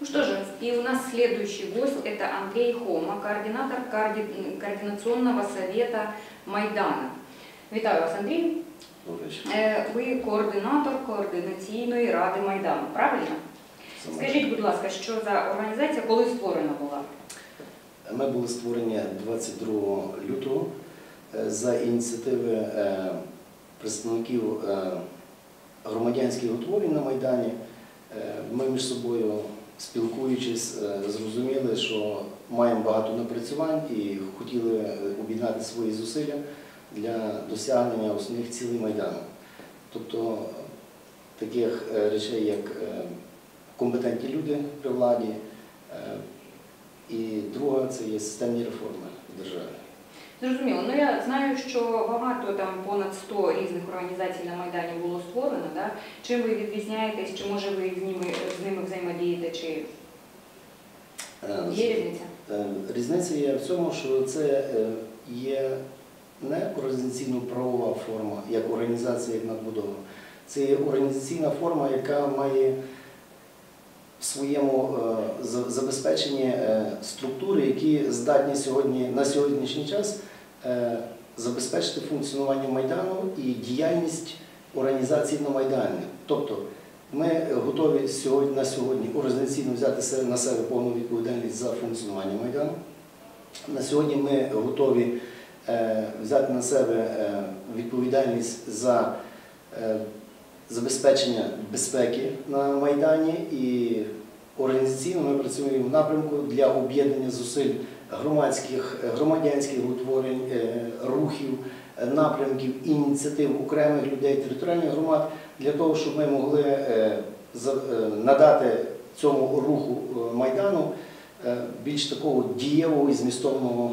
Ну что же, и у нас следующий гость – это Андрей Хома, координатор коорди- координационного совета Майдана. Вітаю вас, Андрій. Ви координатор координаційної ради Майдану, правильно? Саме. Скажіть, будь ласка, що за організація, коли створена була? Ми були створені 22 лютого е, за ініціативи е, представників громадянських утворень на Майдані. Ми між собою спілкуючись, е, зрозуміли, що маємо багато напрацювань і хотіли е, об'єднати свої зусилля для досягнення основних цілей Майдану. Тобто таких е, речей, як компетентні люди при владі. І друга це є системні реформи в державі. Зрозуміло. Ну я знаю, що багато там понад 100 різних організацій на Майдані було створено. Да? Чим ви відрізняєтесь, чи може ви з ними, з ними взаємодієте, чи Е, є різниця? е, Різниця є в цьому, що це е, є не організаційно-правова форма, як організація, як надбудова. Це є організаційна форма, яка має в своєму е, забезпеченні е, структури, які здатні сьогодні на сьогоднішній час е, забезпечити функціонування Майдану і діяльність організації на Майдані. Тобто ми готові сьогодні на сьогодні організаційно взяти на себе повну відповідальність за функціонування Майдану. На сьогодні ми готові взяти на себе відповідальність за забезпечення безпеки на Майдані. І організаційно ми працюємо в напрямку для об'єднання зусиль громадських, громадянських утворень, е, рухів, напрямків, ініціатив окремих людей, територіальних громад для того, щоб ми могли е, е, надати цьому руху Майдану більш такого дієвого і змістовного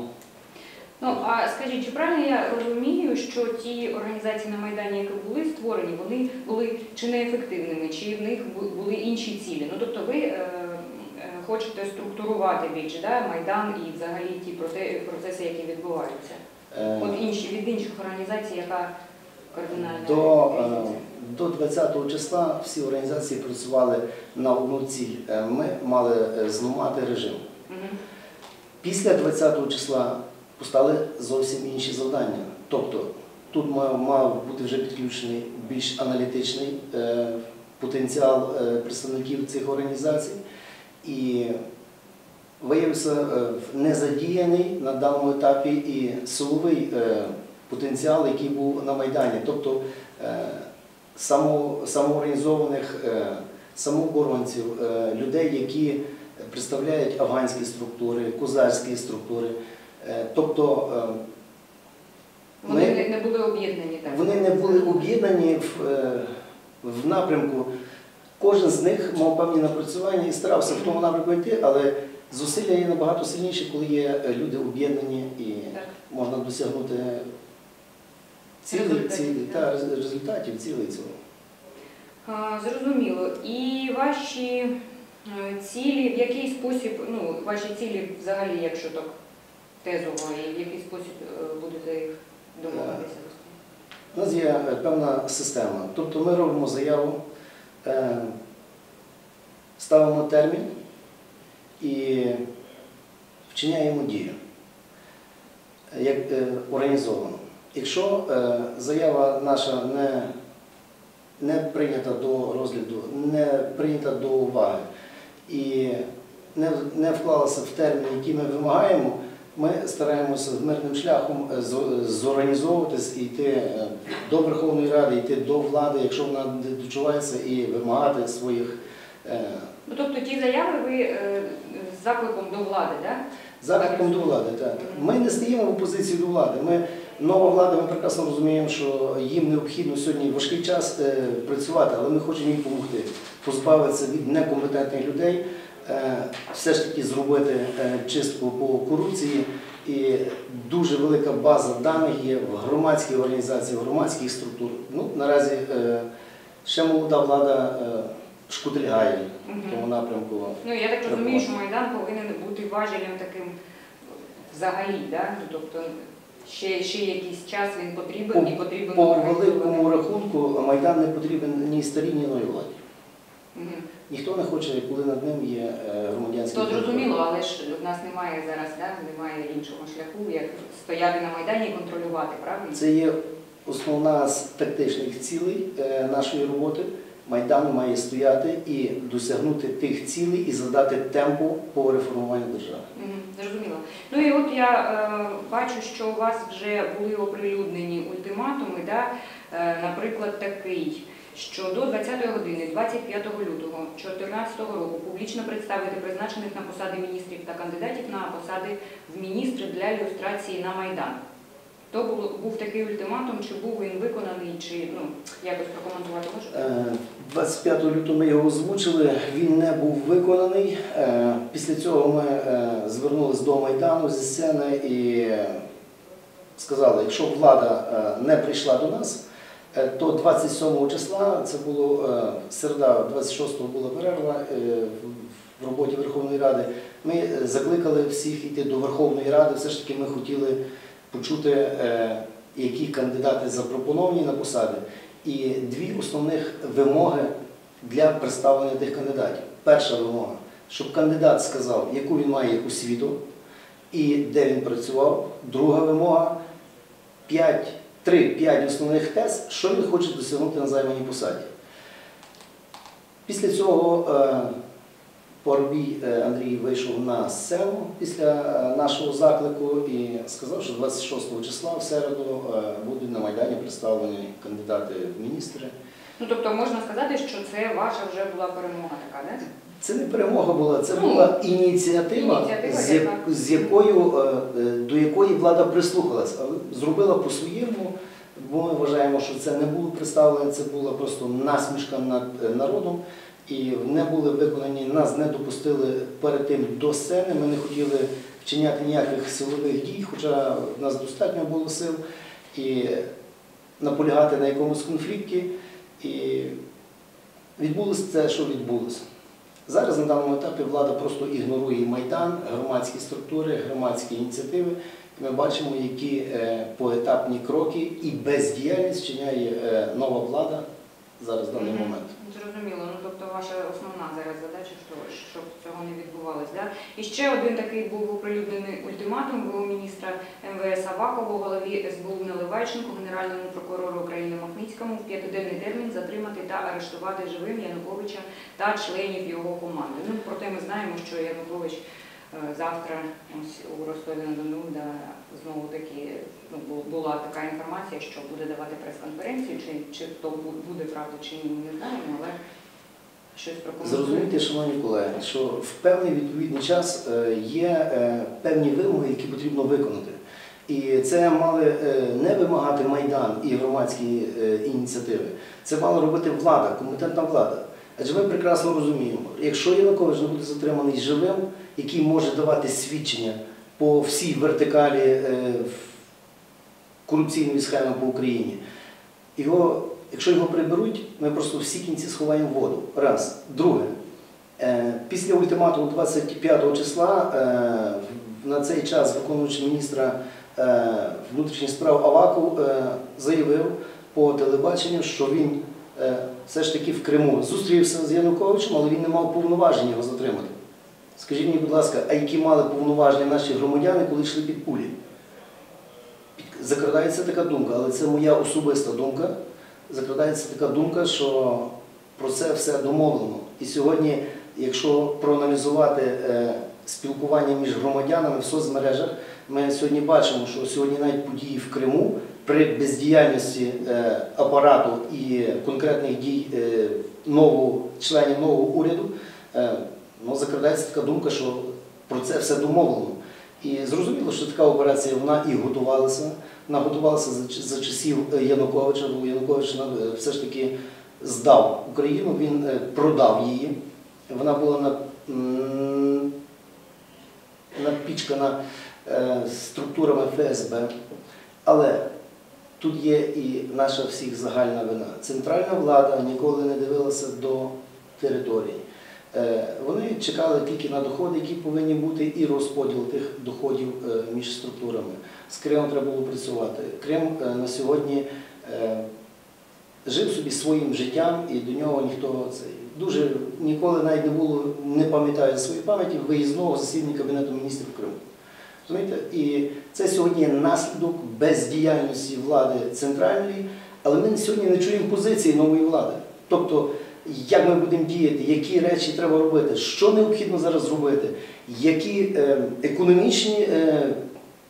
Ну а скажіть, чи правильно я розумію, що ті організації на Майдані, які були створені, вони були чи неефективними, чи в них були інші цілі? Ну тобто ви е, е, хочете структурувати більше да, Майдан і взагалі ті процеси, які відбуваються? е, От інші від інших організацій, яка кардинальна До, е, до 20 числа всі організації працювали на одну ціль. Е, Ми мали зламати режим. Мгм. Після 20 числа постали зовсім інші завдання. Тобто тут мав, бути вже підключений більш аналітичний е, потенціал е, представників цих організацій. І виявився е, незадіяний на даному етапі і силовий потенціал, який був на Майдані. Тобто само, самоорганізованих самооборонців, людей, які представляють афганські структури, козацькі структури. Е, Тобто е, Вони ми- не, були об'єднані так. вони не були об'єднані в, е, в напрямку. Кожен з них мав певні напрацювання і старався в тому напрямку йти, але зусилля є набагато сильніші, коли є люди об'єднані і Так. можна досягнути цілей, Результатів, цілей, та, результатів цілей цього. А, Зрозуміло. І ваші цілі, в який спосіб, ну, ваші цілі взагалі, якщо так тезово, і в який спосіб е, будете їх домовитися? У нас є е, певна система. Тобто ми робимо заяву, е, ставимо термін і вчиняємо дію як організовано. Якщо заява наша не, не прийнята до розгляду, не прийнята до уваги і не, не вклалася в термін, який ми вимагаємо, ми стараємося мирним шляхом е, з- зорганізовуватись і йти е, до Верховної Ради, йти до влади, якщо вона не дочувається, і вимагати своїх е, Ну, тобто ті заяви ви е, з закликом до влади, так? закликом до влади. Так. Ми не стоїмо в опозиції до влади. Ми, нова влада, ми прекрасно розуміємо, що їм необхідно сьогодні важкий час е, працювати, але ми хочемо їм допомогти, позбавитися від некомпетентних людей, е, все ж таки зробити е, чистку по корупції. І дуже велика база даних є в громадській організації, в громадських структурах. Ну, наразі е, ще молода влада е, шкутильгає в тому напрямку. Ну, я так розумію, що Майдан повинен бути важелем таким взагалі, да? Ну, тобто ще, ще якийсь час він потрібен і потрібен По великому рахунку Майдан не потрібен ні старій, ні новій владі. Ніхто не хоче, коли над ним є е, громадянський То зрозуміло, але ж в нас немає зараз, да, немає іншого шляху, як стояти на майдані і контролювати, правильно? Це є основна з тактичних цілей е, нашої роботи. Майдан має стояти і досягнути тих цілей і задати темпу по реформуванню держави. Зрозуміло. Ну і от я е, бачу, що у вас вже були оприлюднені ультиматуми, да? е, наприклад, такий, що до 20-ї години, 25 лютого 2014 року публічно представити призначених на посади міністрів та кандидатів на посади в міністри для ілюстрації на Майдан. То був, такий ультиматум, чи був він виконаний, чи ну, якось прокоментувати можете? Е, 25 лютого ми його озвучили, він не був виконаний. Е, Після цього ми е, звернулися до Майдану зі сцени і е, сказали, якщо влада не прийшла до нас, то 27 числа, це було е, середа, 26-го була перерва е, в- роботі Верховної Ради, ми е, закликали всіх йти до Верховної Ради. Все ж таки ми хотіли почути, е, які кандидати запропоновані на посади. І дві основних вимоги для представлення тих кандидатів. Перша вимога, щоб кандидат сказав, яку він має освіту і де він працював. Друга вимога 5, 3-5 основних тез, що він хоче досягнути на займаній посаді. Після цього е, Парубій е, Андрій вийшов на сцену після е, нашого заклику і сказав, що 26 числа в середу будуть на Майдані представлені кандидати в міністри. Ну тобто можна сказати, що це ваша вже була перемога така, да? Це не перемога була, це Ну, була ініціатива, ініціатива, з, з якою, е, е, до якої влада прислухалась, але зробила по-своєму, бо ми вважаємо, що це не було представлено, це була просто насмішка над е, народом. І не були виконані, нас не допустили перед тим до сцени. Ми не хотіли вчиняти ніяких силових дій, хоча в нас достатньо було сил, і наполягати на якомусь конфлікті. І відбулося те, що відбулося. Зараз на даному етапі влада просто ігнорує майдан, громадські структури, громадські ініціативи. Ми бачимо, які е, поетапні кроки і бездіяльність вчиняє е, нова влада зараз в даний момент. Зрозуміло. Тобто ваша основна зараз задача, що, щоб цього не відбувалося. Да? І ще один такий був оприлюднений ультиматум було міністра МВС Авакова, голові СБУ Наливайченко, Генеральному прокурору України Махницькому в п'ятиденний термін затримати та арештувати живим Януковича та членів його команди. Ну проте ми знаємо, що Янукович е, завтра ось у Ростові на Дону да, знову таки ну, була така інформація, що буде давати прес-конференцію, чи, чи то бу- буде правда, чи ні, ми не знаємо, але щось прокоментуємо. Зрозумійте, шановні колеги, що в певний відповідний час е, є е, певні вимоги, які потрібно виконати. І це мали е, не вимагати Майдан і громадські ініціативи. Це мала робити влада, компетентна влада. Адже ми прекрасно розуміємо, якщо Янукович не буде затриманий живим, який може давати свідчення по всій вертикалі корупційної схеми по Україні, його, якщо його приберуть, ми просто всі кінці сховаємо воду. Раз. Друге, е, після ультиматуму 25 числа е, на цей час виконуючий міністра е, внутрішніх справ Аваков е, заявив по телебаченню, що він все ж таки в Криму зустрівся з Януковичем, але він не мав повноважень його затримати. Скажіть мені, будь ласка, а які мали повноваження наші громадяни, коли йшли під пулі? Закрадається така думка, але це моя особиста думка. Закрадається така думка, що про це все домовлено. І сьогодні, якщо проаналізувати е, спілкування між громадянами в соцмережах, ми сьогодні бачимо, що сьогодні навіть події в Криму при бездіяльності е, апарату і конкретних дій е, нового, членів нового уряду, ну, закрадається така думка, що про це все домовлено. І зрозуміло, що така операція вона і готувалася. Вона за, часів е, Януковича, бо Янукович е, все ж таки здав Україну, він е, продав її. Вона була напічкана структурами ФСБ. Але тут є і наша всіх загальна вина. Центральна влада ніколи не дивилася до території. Е, Вони чекали тільки на доходи, які повинні бути, і розподіл тих доходів е, між структурами. З Кримом треба було працювати. Крим е, на сьогодні жив собі своїм життям, і до нього ніхто цей дуже ніколи навіть не було, не пам'ятаю своєї пам'яті, виїзного засідання Кабінету міністрів Криму. Розумієте? І це сьогодні є наслідок бездіяльності влади центральної, але ми сьогодні не чуємо позиції нової влади. Тобто, як ми будемо діяти, які речі треба робити, що необхідно зараз зробити, які е, економічні е,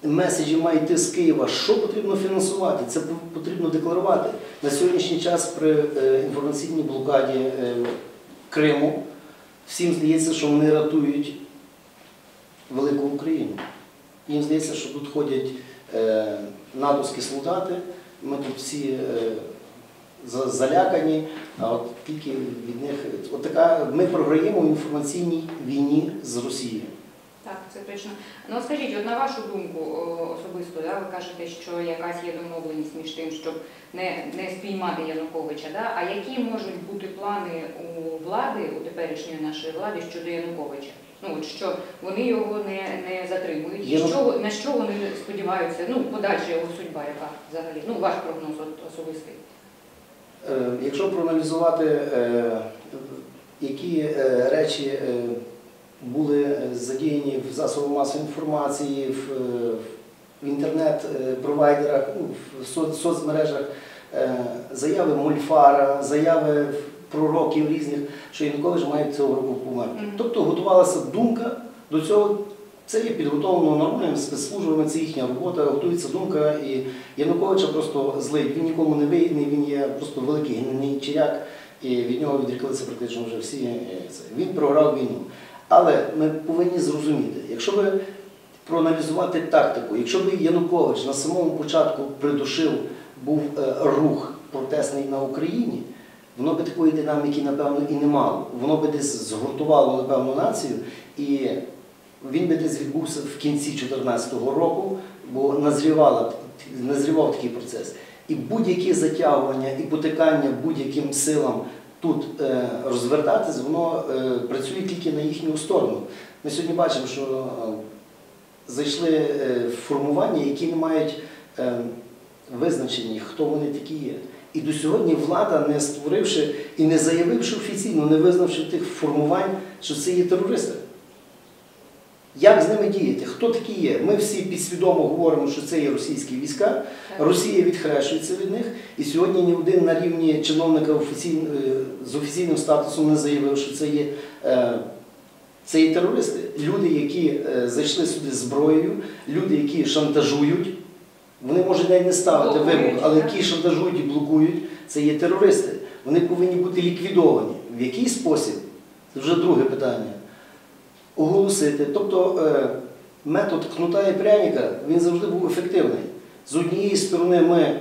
меседжі має йти з Києва, що потрібно фінансувати, це потрібно декларувати. На сьогоднішній час при е, інформаційній блокаді Криму всім здається, що вони рятують велику Україну. Їм здається, що тут ходять натовські солдати, ми тут всі залякані, а от тільки від них. От така, ми програємо в інформаційній війні з Росією. Так, це точно. Ну скажіть, от на вашу думку особисто, да, ви кажете, що якась є домовленість між тим, щоб не, не спіймати Януковича. Да? А які можуть бути плани у влади, у теперішньої нашої влади щодо Януковича? Ну от що вони його не, не затримують, і що, на що вони сподіваються? Ну, подальша його судьба, яка взагалі? Ну, ваш прогноз особистий. Е, Якщо проаналізувати, е, які е, речі були задіяні в засобах масової інформації, в, інтернет-провайдерах, ну, в соцмережах, е, заяви Мольфара, заяви пророків різних, що Янукович має цього року померти. Тобто готувалася думка до цього. Це є підготовлено нормальними спецслужбами, це їхня робота, готується думка, і Януковича просто злий. Він нікому не вигідний, він є просто великий гнильний чиряк, і від нього відріклися практично вже всі. е, Він програв війну. Але ми повинні зрозуміти, якщо би проаналізувати тактику, якщо б Янукович на самому початку придушив був е, рух протестний на Україні, воно би такої динаміки, напевно, і не мало. Воно би десь згуртувало, напевно, націю, і він би десь відбувся в кінці 2014 року, бо назрівав такий процес. І будь-які затягування і потикання будь-яким силам тут е, розвертатись, воно е, працює тільки на їхню сторону. Ми сьогодні бачимо, що е, зайшли е, формування, які не мають визначені, хто вони такі є. І до сьогодні влада, не створивши і не заявивши офіційно, не визнавши тих формувань, що це є терористи. Як з ними діяти? Хто такі є? Ми всі підсвідомо говоримо, що це є російські війська. Росія відхрещується від них, і сьогодні ні один на рівні чиновника е, з офіційним статусом не заявив, що це є, е, це є терористи. Люди, які е, зайшли сюди з зброєю, люди, які шантажують, вони можуть навіть не ставити вимог, але які шантажують і блокують, це є терористи. Вони повинні бути ліквідовані. В який спосіб? Це вже друге питання. Оголосити. Тобто е, метод кнута і пряника він завжди був ефективний. З однієї сторони, ми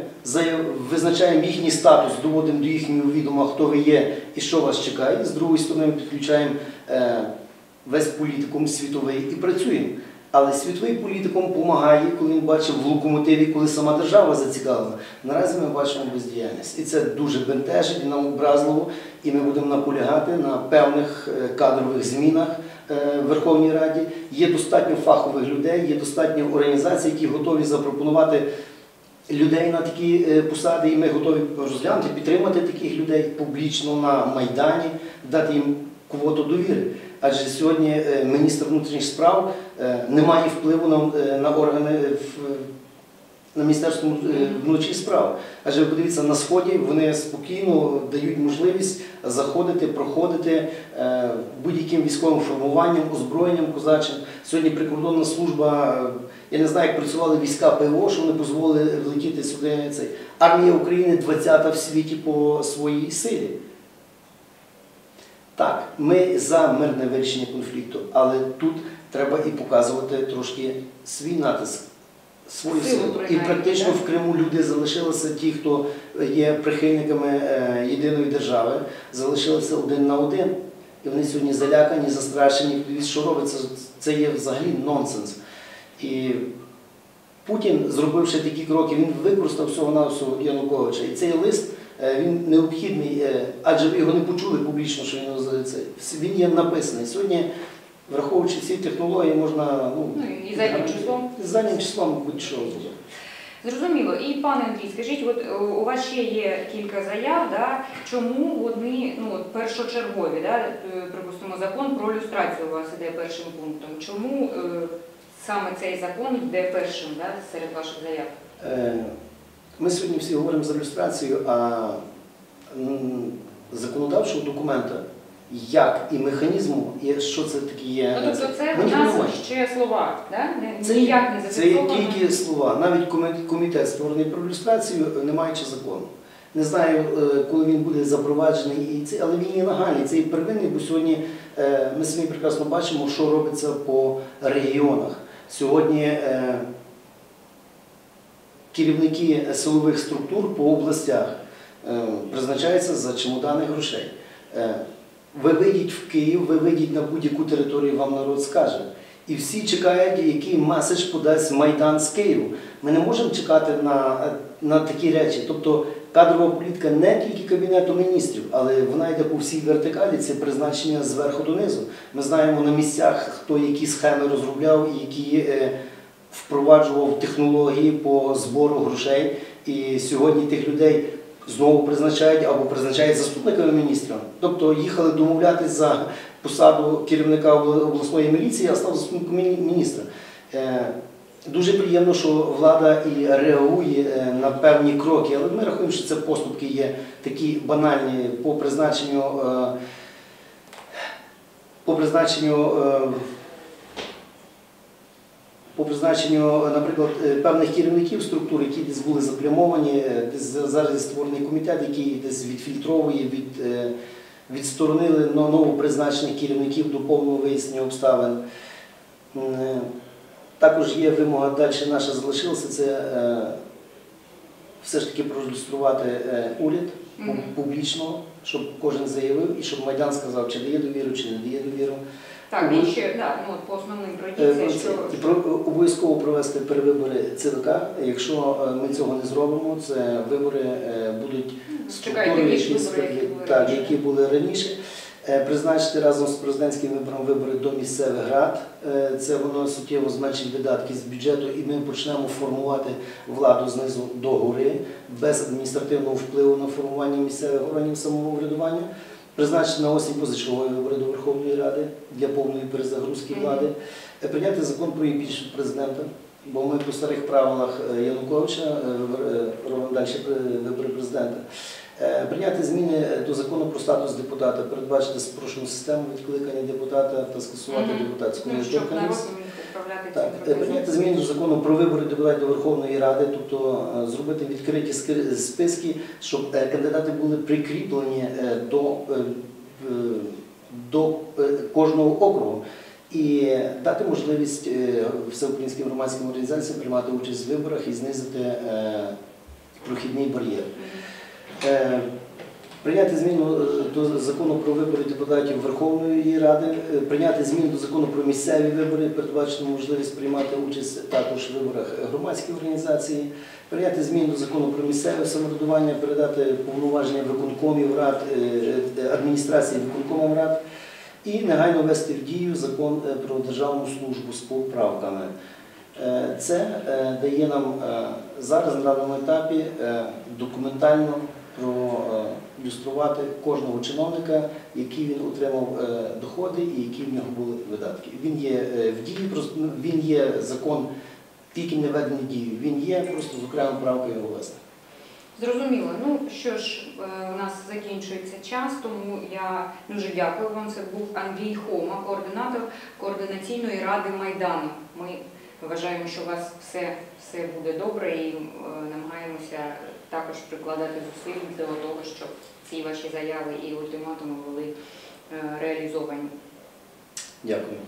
визначаємо їхній статус, доводимо до їхнього відома, хто ви є і що вас чекає. З другої сторони, ми підключаємо е, весь політикум світовий і працюємо. Але світовий політикум допомагає, коли він бачив в локомотиві, коли сама держава зацікавлена. Наразі ми бачимо бездіяльність. І це дуже бентежить і нам образливо, і ми будемо наполягати на певних е, кадрових змінах в Верховній Раді. Є достатньо фахових людей, є достатньо організацій, які готові запропонувати людей на такі е, посади, і ми готові розглянути, підтримати таких людей публічно на Майдані, дати їм квоту довіри. Адже сьогодні е, міністр внутрішніх справ е, не має впливу на, е, органи на Міністерство е, внутрішніх справ. Адже подивіться, на Сході вони спокійно дають можливість заходити, проходити е, будь-яким військовим формуванням, озброєнням козачим. Сьогодні прикордонна служба, е, я не знаю, як працювали війська ПВО, що вони дозволили влетіти сюди. Армія України 20-та в світі по своїй силі. Так, ми за мирне вирішення конфлікту, але тут треба і показувати трошки свій натиск, свою Силу. І практично в Криму люди залишилися ті, хто є прихильниками е, єдиної держави, залишилися один на один. І вони сьогодні залякані, застрашені. Що робиться? Це є взагалі нонсенс. І Путін, зробивши такі кроки, він використав всього на всього Януковича. І цей лист е, він необхідний, е, адже ви його не почули публічно, що він це. Він є написаний. Сьогодні, враховуючи ці технології, можна ну, Ну, і заднім числом. заднім числом будь-що зробити. Зрозуміло. І пане Андрій, скажіть, от е, у вас ще є кілька заяв, да? чому вони ну, от першочергові, да? е, припустимо, закон про люстрацію у вас іде першим пунктом. Чому е, саме цей закон йде першим да, серед ваших заяв? Е, Ми сьогодні всі говоримо за ілюстрацію, а м, законодавчого документа, як і механізму, і що це таке є. Ну, тобто це нічого нас ще слова, да? Не- Це, ніяк не це тільки слова. Навіть комі- комітет створений про ілюстрацію, е, не маючи закону. Не знаю, е, коли він буде запроваджений, і але він є нагальний, це є первинний, бо сьогодні е, ми самі прекрасно бачимо, що робиться по регіонах. Сьогодні е, керівники силових структур по областях призначаються за чемодани грошей. Ви вийдіть в Київ, ви вийдіть на будь-яку територію, вам народ скаже. І всі чекають, який меседж подасть Майдан з Києву. Ми не можемо чекати на, на такі речі. Тобто кадрова політика не тільки Кабінету міністрів, але вона йде по всій вертикалі, це призначення зверху донизу. Ми знаємо на місцях, хто які схеми розробляв, і які е, впроваджував технології по збору грошей. І сьогодні тих людей знову призначають або призначають заступниками міністра. Тобто їхали домовлятись за посаду керівника обласної міліції, а став заступником міністра. Е, Дуже приємно, що влада і реагує е, на певні кроки, але ми рахуємо, що це поступки є такі банальні по призначенню, е, по призначенню по призначенню, наприклад, е, певних керівників структур, які десь були заплямовані, е, десь зараз створений комітет, який десь відфільтровує, від, е, відсторонили но- новопризначених керівників до повного вияснення обставин. Е, Також є вимога далі наша залишилася, це е, все ж таки проілюструвати е, уряд публічно, щоб кожен заявив і щоб Майдан сказав, чи дає довіру, чи не дає довіру. Так, ще да, ну, по основним Е, ну, що про- обов'язково провести перевибори ЦВК. Якщо е, ми цього не зробимо, це вибори е, будуть ж які, які були раніше. Призначити разом з президентським вибором вибори до місцевих рад. Це воно суттєво зменшить видатки з бюджету, і ми почнемо формувати владу знизу до гори без адміністративного впливу на формування місцевих органів самоврядування. Призначити на осінь позачергові вибори до Верховної Ради для повної перезагрузки влади. Е, Прийняти закон про імпічмент президента. Бо ми по старих правилах е, Януковича е, робимо далі вибори президента. Прийняти зміни до закону про статус депутата, передбачити спрощену систему відкликання депутата та скасувати депутатську ну, недоторканність. Управляти Так, цим прийняти зміни до закону про вибори депутатів до Верховної Ради, тобто е, зробити відкриті списки, щоб е, кандидати були прикріплені е, до, до кожного округу. І дати можливість всеукраїнським громадським організаціям приймати участь в виборах і знизити прохідний бар'єр. Прийняти зміну е, до закону про вибори депутатів Верховної Ради, е, прийняти зміну до закону про місцеві вибори, передбачено можливість приймати участь також в виборах громадської організації, прийняти зміну до закону про місцеве самоврядування, передати повноваження виконкомів рад, е, адміністрації виконкомам рад і негайно ввести в дію закон про державну службу з поправками. Це дає нам зараз на даному етапі документально проілюструвати кожного чиновника, які він отримав е, доходи і які в нього були видатки. Він є е, в дії, ну, він є закон, тільки не введений дію. Він є просто з окремою правкою його власне. Зрозуміло. Ну що ж, е, у нас закінчується час, тому я дуже дякую вам. Це був Андрій Хома, координатор координаційної ради Майдану. Ми вважаємо, що у вас все, все буде добре і е, намагаємося також прикладати зусиль до того, щоб ці ваші заяви і ультиматуми були е, реалізовані. Дякую.